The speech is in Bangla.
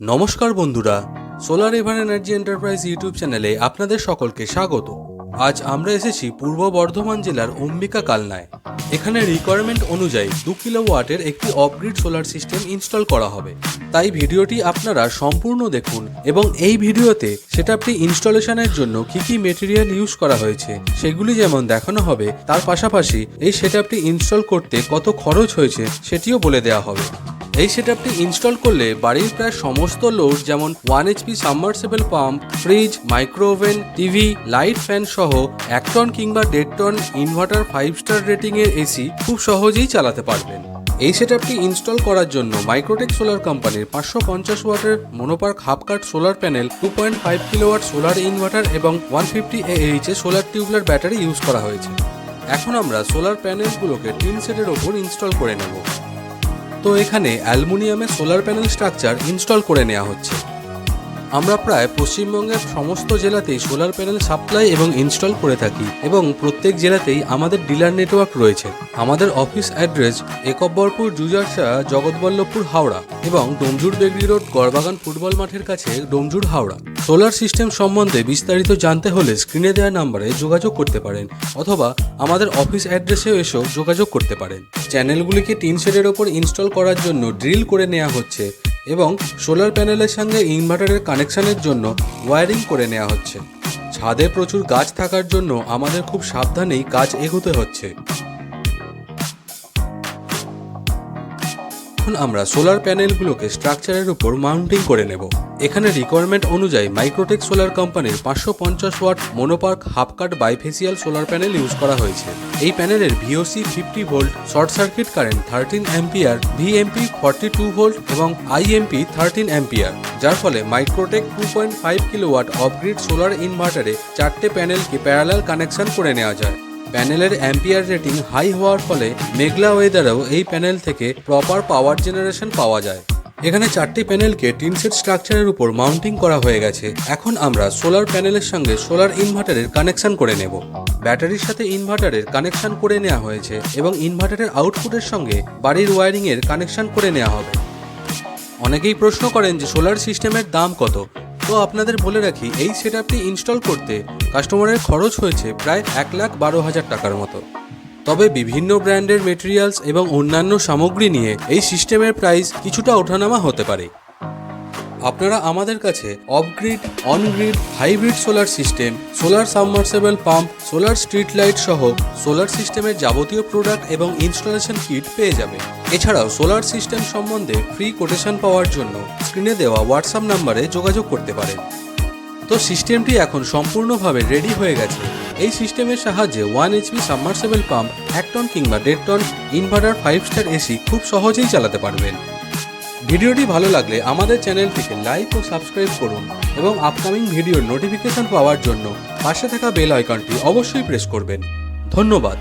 নমস্কার বন্ধুরা solar ever energy enterprise YouTube চ্যানেলে আপনাদের সকলকে স্বাগত। আজ আমরা এসেছি পূর্ব বর্ধমান জেলার অম্বিকা কালনায়। এখানে রিকোয়ারমেন্ট অনুযায়ী দু কিলো ওয়াটের একটি অফগ্রিড সোলার সিস্টেম ইনস্টল করা হবে। তাই ভিডিওটি আপনারা সম্পূর্ণ দেখুন এবং এই ভিডিওতে সেটআপটি ইনস্টলেশনের জন্য কি কি মেটেরিয়াল ইউজ করা হয়েছে, সেগুলি যেমন দেখানো হবে, তার পাশাপাশি এই সেটআপটি ইনস্টল করতে কত খরচ হয়েছে, সেটিও বলে দেওয়া হবে। এই সেটআপটি ইনস্টল করলে বাড়ির প্রায় সমস্ত লোড যেমন one HP submersible pump fridge micro oven TV light fan সহ এক টন কিংবা দেড় ton inverter five star rating এর এসি খুব সহজেই চালাতে পারবেন। এই সেটআপটি ইনস্টল করার জন্য মাইক্রোটেক সোলার কোম্পানির পাঁচশো পঞ্চাশ ওয়াটের monoperc half cut solar panel two point five kilowatt solar inverter এবং one fifty H A solar tubular battery use করা হয়েছে। এখন আমরা সোলার প্যানেলগুলোকে টিন সেটের ওপর ইনস্টল করে নেব। তো এখানে অ্যালুমিনিয়ামের সোলার প্যানেল স্ট্রাকচার ইনস্টল করে নেওয়া হচ্ছে। আমরা প্রায় পশ্চিমবঙ্গের সমস্ত জেলাতেই সোলার প্যানেল সাপ্লাই এবং ইনস্টল করে থাকি এবং প্রত্যেক জেলাতেই আমাদের ডিলার নেটওয়ার্ক রয়েছে। আমাদের অফিস অ্যাড্রেস একব্বরপুর জুজারসা জগৎবল্লভপুর হাওড়া এবং ডোমজুর বেগরি রোড, গড়বাগান ফুটবল মাঠের কাছে ডোমজুর হাওড়া। সোলার সিস্টেম সম্বন্ধে বিস্তারিত জানতে হলে স্ক্রিনে দেওয়া নাম্বারে যোগাযোগ করতে পারেন, অথবা আমাদের অফিস অ্যাড্রেসেও এসেও যোগাযোগ করতে পারেন। চ্যানেলগুলিকে টিন শেডের ওপর ইনস্টল করার জন্য ড্রিল করে নেওয়া হচ্ছে এবং সোলার প্যানেলের সঙ্গে ইনভার্টারের কানেকশনের জন্য ওয়্যারিং করে নেওয়া হচ্ছে। ছাদে প্রচুর গাছ থাকার জন্য আমাদের খুব সাবধানেই কাজ এগোতে হচ্ছে। এখন আমরা সোলার প্যানেলগুলোকে স্ট্রাকচারের উপর মাউন্টিং করে নেব। এখানে রিকোয়ারমেন্ট অনুযায়ী মাইক্রোটেক সোলার কোম্পানির পাঁচশো পঞ্চাশ watt monoperc half cut bifacial solar panel use করা হয়েছে। এই প্যানেলের VOC fifty volt short circuit current thirteen ampere VMP forty two volt এবং আইএমপি থার্টিন অ্যাম্পিয়ার যার ফলে Microtek two point five kilowatt off grid solar ইনভার্টারে চারটে প্যানেলকে প্যারালাল কানেকশন করে নেওয়া যায়। প্যানেলের অ্যাম্পিয়ার রেটিং হাই হওয়ার ফলে মেঘলা ওয়েদারেও এই প্যানেল থেকে প্রপার পাওয়ার জেনারেশন পাওয়া যায়। এখানে চারটি প্যানেলকে টিনসেট স্ট্রাকচারের উপর মাউন্টিং করা হয়ে গেছে। এখন আমরা সোলার প্যানেলের সঙ্গে সোলার ইনভার্টারের কানেকশন করে নেব। ব্যাটারির সাথে ইনভার্টারের কানেকশন করে নেওয়া হয়েছে এবং ইনভার্টারের আউটপুটের সঙ্গে বাড়ির ওয়ারিংয়ের কানেকশন করে নেওয়া হবে। অনেকেই প্রশ্ন করেন যে সোলার সিস্টেমের দাম কত? তো আপনাদের বলে রাখি, এই সেট ইনস্টল করতে কাস্টমারের খরচ হয়েছে প্রায় এক লাখ বারো হাজার টাকার মতো। তবে বিভিন্ন ব্র্যান্ডের মেটেরিয়ালস এবং অন্যান্য সামগ্রী নিয়ে এই সিস্টেমের প্রাইস কিছুটা ওঠানামা হতে পারে। আপনারা আমাদের কাছে off grid on grid hybrid solar system solar submersible pump solar street light সহ সোলার সিস্টেমের যাবতীয় প্রোডাক্ট এবং ইনস্টলেশন কিট পেয়ে যাবে এছাড়াও সোলার সিস্টেম সম্বন্ধে ফ্রি কোটেশন পাওয়ার জন্য স্ক্রিনে দেওয়া হোয়াটসঅ্যাপ নাম্বারে যোগাযোগ করতে পারেন। তো সিস্টেমটি এখন সম্পূর্ণভাবে রেডি হয়ে গেছে। এই সিস্টেমের সাহায্যে ওয়ান এইচপি সাবমার্সেবল পাম্প এক টন কিংবা দেড় ton inverter five star AC খুব সহজেই চালাতে পারবেন। ভিডিওটি ভালো লাগলে আমাদের চ্যানেলটিকে লাইক ও সাবস্ক্রাইব করুন এবং আপকামিং ভিডিওর নোটিফিকেশন পাওয়ার জন্য পাশে থাকা বেল আইকনটি অবশ্যই প্রেস করবেন। ধন্যবাদ।